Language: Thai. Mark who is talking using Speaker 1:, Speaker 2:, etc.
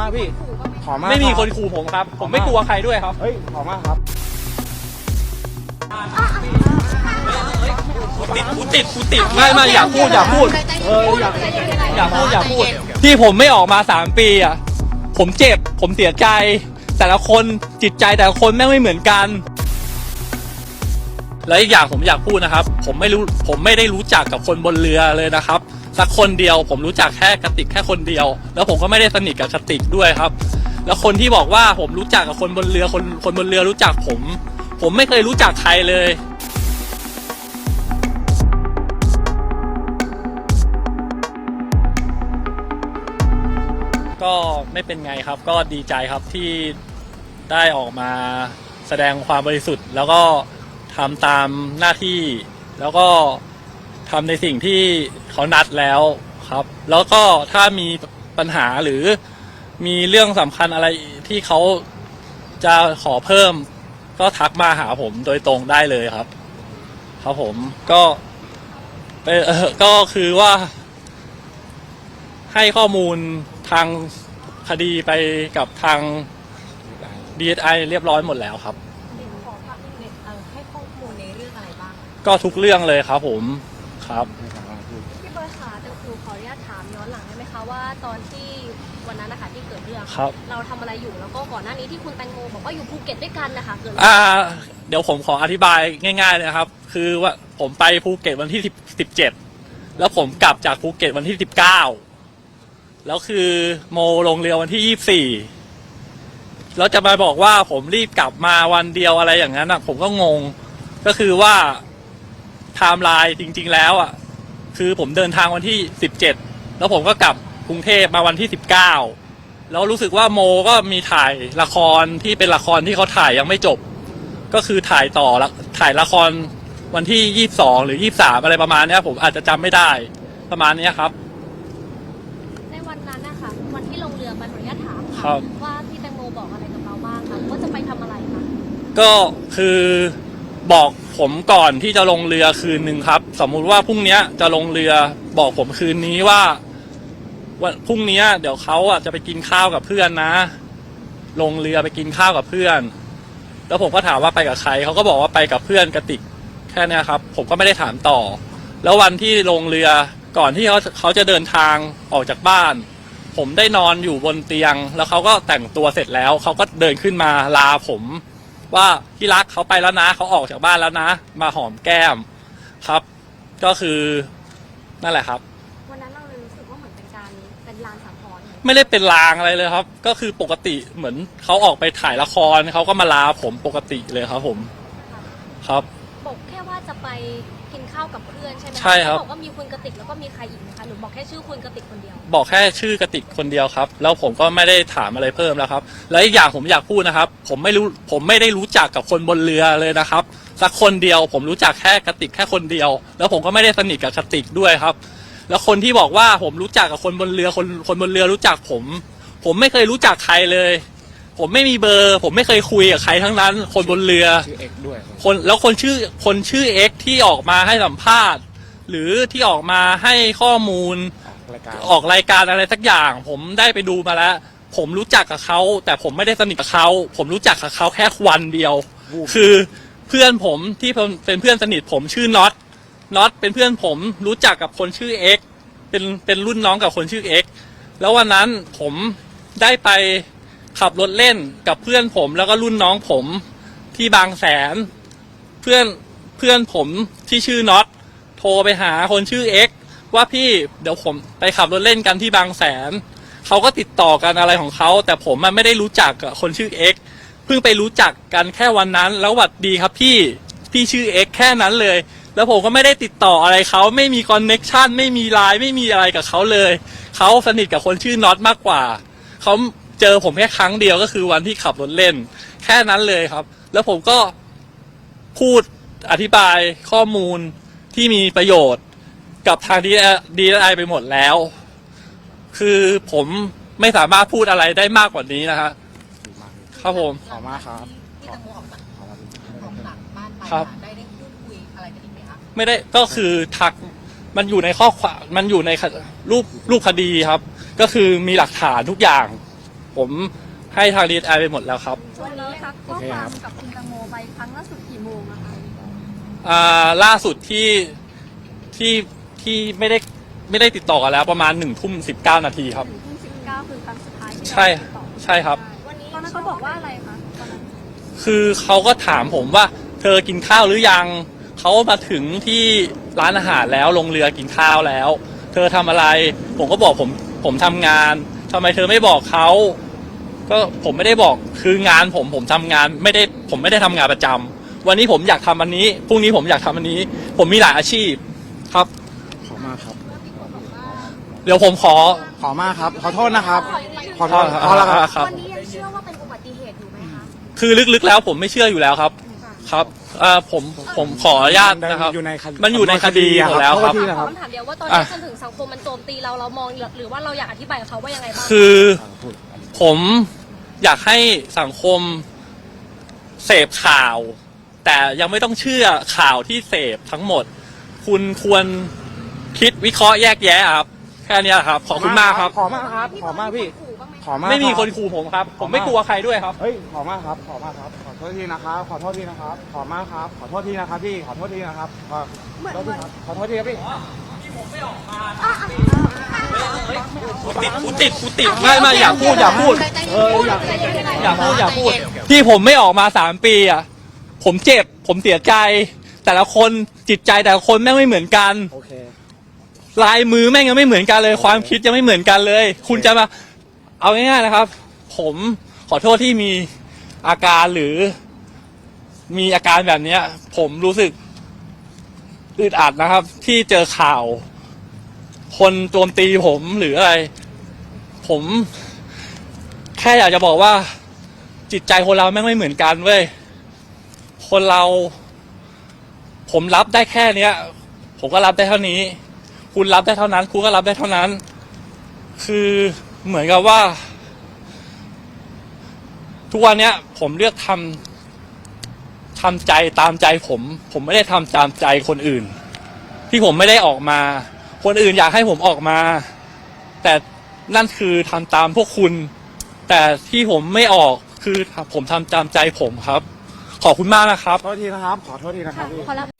Speaker 1: มากพี่
Speaker 2: ขู่บ้างไหม
Speaker 1: ขอมาก
Speaker 3: ไม่มี
Speaker 1: รับ
Speaker 3: คนขู่ผมครับ ผมไม่กลัวใครด้วยครับ
Speaker 1: เฮ้ยขอมากครับ
Speaker 3: ติดกูติดกูติดไม่ไม่อยากพูดอยากพูด
Speaker 1: เอออยาก
Speaker 3: อย่าพูดอย่าพูด ที่ผมไม่ออกมาสามปีอะ ผมเจ็บ ผมเสียใจ แต่ละคนจิตใจแต่ละคนแม่งไม่เหมือนกัน แล้วอีกอย่างผมอยากพูดนะครับ ผมไม่รู้ผมไม่ได้รู้จักกับคนบนเรือเลยนะครับ สักคนเดียว ผมรู้จักแค่กระติกแค่คนเดียว แล้วผมก็ไม่ได้สนิทกับกระติกด้วยครับ แล้วคนที่บอกว่าผมรู้จักกับคนบนเรือคนคนบนเรือรู้จักผม ผมไม่เคยรู้จักใครเลยก็ไม่เป็นไงครับก็ดีใจครับที่ได้ออกมาแสดงความบริสุทธิ์ แล้วก็ทำตามหน้าที่แล้วก็ ทำในสิ่งที่เขานัดแล้วครับ แล้วก็ถ้ามีปัญหาหรือมีเรื่องสำคัญอะไรที่เขาจะขอเพิ่ม ก็ทักมาหาผมโดยตรงได้เลยครับ ครับผมก็เอ่อก็คือว่า ให้ข้อมูลทางคดีไปกับทาง DSI เรียบร้อยหมดแล้วครับ
Speaker 2: ขอภาพนิ่งเน็ตเอ่อให้ข้อมูลในเรื่องอะไรบ้าง
Speaker 3: ก็ทุกเรื่องเลยครับผม ครับ
Speaker 2: พี่เบิร์ดคะแต่ครูขออนุญาตถามย้อนหลังได้ไหมคะว่าตอนที่วันนั้นนะคะที่เกิดเรื่อง
Speaker 3: ครับ
Speaker 2: เราทำอะไรอยู่แล้วก็ก่อนหน้านี้ที่คุณแตงโมบอกว่าอยู่ภูเก็ตด้วยกันนะคะเกิดอะไร
Speaker 3: อ่า เดี๋ยวผมขออธิบายง่ายๆเลยนะครับ คือว่าผมไปภูเก็ตวันที่สิบเจ็ดแล้วผมกลับจากภูเก็ตวันที่สิบเก้าแล้วคือโมลงเรือวันที่ยี่สี่แล้วจะมาบอกว่าผมรีบกลับมาวันเดียวอะไรอย่างนั้นอะ ผมก็งง ก็คือว่า ไทม์ไลน์จริง ๆ แล้วอะคือผมเดินทางวันที่สิบเจ็ดแล้วผมก็กลับกรุงเทพมาวันที่สิบเก้าแล้วรู้สึกว่าโมก็มีถ่ายละครที่เป็นละครที่เขาถ่ายยังไม่จบ ก็คือถ่ายต่อละถ่ายละครวันที่ยี่สองหรือยี่สามอะไรประมาณเนี้ย ผมอาจจะจำไม่ได้ประมาณเนี้ยครับ
Speaker 2: ในวันนั้นนะคะวันที่ลงเรือมาขออนุญาตถาม
Speaker 3: ครั
Speaker 2: ค่ะ
Speaker 3: บ
Speaker 2: ว่าพี่แตงโมบอกอะไรกับเราบ้างคะว่าจะไปทำอะไรคะ
Speaker 3: ก็คือ บอกผมก่อนที่จะลงเรือคืนหนึ่งครับ สมมุติว่าพรุ่งนี้จะลงเรือบอกผมคืนนี้ว่าวันพรุ่งนี้เดี๋ยวเขาอะจะไปกินข้าวกับเพื่อนนะ ลงเรือไปกินข้าวกับเพื่อน แล้วผมก็ถามว่าไปกับใครเขาก็บอกว่าไปกับเพื่อนกระติกแค่นี้ครับ ผมก็ไม่ได้ถามต่อ แล้ววันที่ลงเรือก่อนที่เขาเขาจะเดินทางออกจากบ้าน ผมได้นอนอยู่บนเตียง แล้วเขาก็แต่งตัวเสร็จแล้วเขาก็เดินขึ้นมาลาผม ว่าพี่รักเขาไปแล้วนะเขาออกจากบ้านแล้วนะ มาหอมแก้มครับ ก็คือนั่นแหละครับ
Speaker 2: วันนั้นเราเลยรู้สึกว่าเหมือนเป็นการเป็นลานสังหรณ์
Speaker 3: ไม่ได้เป็นลางอะไรเลยครับ ก็คือปกติเหมือนเขาออกไปถ่ายละครเขาก็มาลาผมปกติเลยครับ ผมครับ
Speaker 2: บอกแค่ว่าจะไปกินข้าวกับเพื่อนใช่ไหมะ
Speaker 3: ใช่ครับ
Speaker 2: เขาบอกว่ามีคุณกติกแล้วก็มีใครอีกไหมคะหรือบอกแค่ชื่อคุณกติกคนเดียว
Speaker 3: บอกแค่ชื่อกระติกคนเดียวครับ แล้วผมก็ไม่ได้ถามอะไรเพิ่มแล้วครับ แล้วอีกอย่างผมอยากพูดนะครับ ผมไม่รู้ผมไม่ได้รู้จักกับคนบนเรือเลยนะครับ สักคนเดียวผมรู้จักแค่กระติกแค่คนเดียว แล้วผมก็ไม่ได้สนิทกับกระติกด้วยครับ แล้วคนที่บอกว่าผมรู้จักกับคนบนเรือคนคนบนเรือรู้จักผม ผมไม่เคยรู้จักใครเลย ผมไม่มีเบอร์ ผมไม่เคยคุยกับใครทั้งนั้น คนบนเรือ
Speaker 1: ชื่อเอกด้วยครับ
Speaker 3: คนแล้วคนชื่อคนชื่อเอ็กที่ออกมาให้สัมภาษณ์ หรือที่ออกมาให้ข้อมูล
Speaker 1: รายการ
Speaker 3: ออกรายการอะไรสักอย่าง ผมได้ไปดูมาแล้ว ผมรู้จักกับเขาแต่ผมไม่ได้สนิทกับเขาผมรู้จักกับเขาแค่วันเดียว
Speaker 1: วูบ
Speaker 3: คือเพื่อนผมที่เป็นเป็นเพื่อนสนิทผมชื่อน็อตน็อตเป็นเพื่อนผมรู้จักกับคนชื่อเอ็กเป็นเป็นรุ่นน้องกับคนชื่อเอ็กแล้ววันนั้นผมได้ไป ขับรถเล่นกับเพื่อนผมแล้วก็รุ่นน้องผมที่บางแสน เพื่อนเพื่อนผมที่ชื่อน็อตโทรไปหาคนชื่อเอ็กว่าพี่เดี๋ยวผมไปขับรถเล่นกันที่บางแสนเขาก็ติดต่อกันอะไรของเขาแต่ผมมันไม่ได้รู้จักกับคนชื่อเอ็กเพิ่งไปรู้จักกันแค่วันนั้น แล้วหวัดดีครับพี่พี่ชื่อเอ็กแค่นั้นเลย แล้วผมก็ไม่ได้ติดต่ออะไรเขาไม่มีคอนเน็กชันไม่มีไลน์ไม่มีอะไรกับเขาเลยเขาสนิทกับคนชื่อน็อตมากกว่าเขา เจอผมแค่ครั้งเดียวก็คือวันที่ขับรถเล่น แค่นั้นเลยครับ แล้วผมก็พูดอธิบายข้อมูลที่มีประโยชน์กับทางดีดีไอไปหมดแล้ว คือผมไม่สามารถพูดอะไรได้มากกว่านี้นะฮะ
Speaker 1: ดีมาก
Speaker 3: ครับผม
Speaker 1: ขอบมากครับ
Speaker 4: ที่ตังโมออกจาก
Speaker 1: ขอบคุณ
Speaker 4: ออกจากบ้านไป
Speaker 3: ครับ
Speaker 4: อะได้ได้พูดคุยอะไรกันอีกไหมคะ
Speaker 3: ไม่ได้ก็คือทักมันอยู่ในข้อความมันอยู่ในครูปรูปคดีครับ ก็คือมีหลักฐานทุกอย่าง ผมให้ทางดีไอไปหมดแล้วครับ
Speaker 2: วันนี้ทักข้อความกับคุณตังโมไปครั้งล่าสุดกี่โมงอะคะ
Speaker 3: อ่าล่าสุดที่ที่ที่ไม่ได้ไม่ได้ติดต่อกันแล้วประมาณหนึ่งทุ่มสิบเก้านาทีครับ
Speaker 2: หนึ่งทุ่มสิบเก้าคือครั้งสุดท้ายที่เรา
Speaker 3: ใช่
Speaker 2: ติดต่อ
Speaker 3: ใช่ครับ
Speaker 2: วันนี้ตอนนั้นเขาบอกว่าอะไรคะตอนนั้น
Speaker 3: คือเขาก็ถามผมว่า เธอกินข้าวหรือยัง เขามาถึงที่ร้านอาหารแล้วลงเรือกินข้าวแล้ว เธอทำอะไร ผมก็บอกผมผมทำงานทำไมเธอไม่บอกเขา ก็ผมไม่ได้บอกคืองานผมผมทำงานไม่ได้ผมไม่ได้ทำงานประจำวันนี้ผมอยากทำอันนี้พรุ่งนี้ผมอยากทำอันนี้ ผมมีหลายอาชีพครับ
Speaker 1: ขอมากครับ
Speaker 3: เดี๋ยวผมขอ
Speaker 1: ขอมากครับ ขอโทษนะครับ ขอโทษ
Speaker 3: อ่า
Speaker 1: ขอแล้วครับ
Speaker 3: ครับ
Speaker 2: วันนี้ยังเชื่อว่าเป็นอุบัติเหตุอยู่ไหมคะ
Speaker 3: คือลึกๆแล้วผมไม่เชื่ออยู่แล้วครับ ครับเอ่อผมผมขออนุญาตนะครับ
Speaker 1: อยู่ในคดี
Speaker 3: มันอยู่ในคดีหมดแล้วครับ
Speaker 1: โทษทีนะค
Speaker 2: ขอ
Speaker 1: รับ
Speaker 2: คำถามเดียวว่าตอน
Speaker 3: อะ
Speaker 2: นี้จนถึงสังคมมันโจมตีเราเรามองหรือว่าเราอยากอธิบายกับเขาว่ายังไงบ้าง
Speaker 3: คือ
Speaker 1: อ่าพูด
Speaker 3: ผม อยากให้สังคมเสพข่าว แต่ยังไม่ต้องเชื่อข่าวที่เสพทั้งหมด คุณควรคิดวิเคราะห์แยกแยะครับ แค่เนี้ยครับ ขอบคุณมากครับ
Speaker 1: ขอมากครับ ขอมากพี่
Speaker 2: ขู่บ้างไหม
Speaker 1: ขอมาก
Speaker 3: ไม่มี
Speaker 1: รับ
Speaker 3: คนขู่ผมครับ ผมไม่กลัวใครด้วยครับ
Speaker 1: เฮ้ย ขอมากครับ ขอมากครับ ขอโทษทีนะครับ ขอโทษทีนะครับ ขอมากครับ ขอโทษทีนะครับพี่ ขอโทษทีนะครับ ขอ
Speaker 2: เหมือน
Speaker 1: ขอโทษ
Speaker 2: เหมือน
Speaker 1: ทีครับขอโทษทีครับพี่
Speaker 3: กู ติดกูติดกูติดไม่ไม่อย่าพูดอย่าพูด
Speaker 1: เอออยาก
Speaker 3: อย่าพูดอย่าพูด ที่ผมไม่ออกมาสามปีอะผมเจ็บ ผมเสียใจ แต่ละคนจิตใจแต่ละคนแม่งไม่เหมือนกัน
Speaker 1: โอเค
Speaker 3: ลายมือแม่งยังไม่เหมือนกันเลย ความคิดยังไม่เหมือนกันเลย คุณจะมา เอาง่ายๆนะครับ ผมขอโทษที่มีอาการหรือ มีอาการแบบเนี้ย ผมรู้สึก อึดอัดนะครับ ที่เจอข่าว คนโจมตีผมหรืออะไร ผม แค่อยากจะบอกว่า จิตใจคนเราแม่งไม่เหมือนกันเว้ยคนเรา ผมรับได้แค่เนี้ย ผมก็รับได้เท่านี้ คุณรับได้เท่านั้นคุณก็รับได้เท่านั้น คือเหมือนกับว่า ทุกวันเนี้ย ผมเลือกทำ ทำใจตามใจผม ผมไม่ได้ทำตามใจคนอื่น ที่ผมไม่ได้ออกมา คนอื่นอยากให้ผมออกมา แต่นั่นคือทำตามพวกคุณ แต่ที่ผมไม่ออกคือผมทำตามใจผมครับ ขอบคุณมากนะครับ
Speaker 1: ขอโทษทีนะครับ ขอโทษทีนะครับพี่
Speaker 2: ขอรับ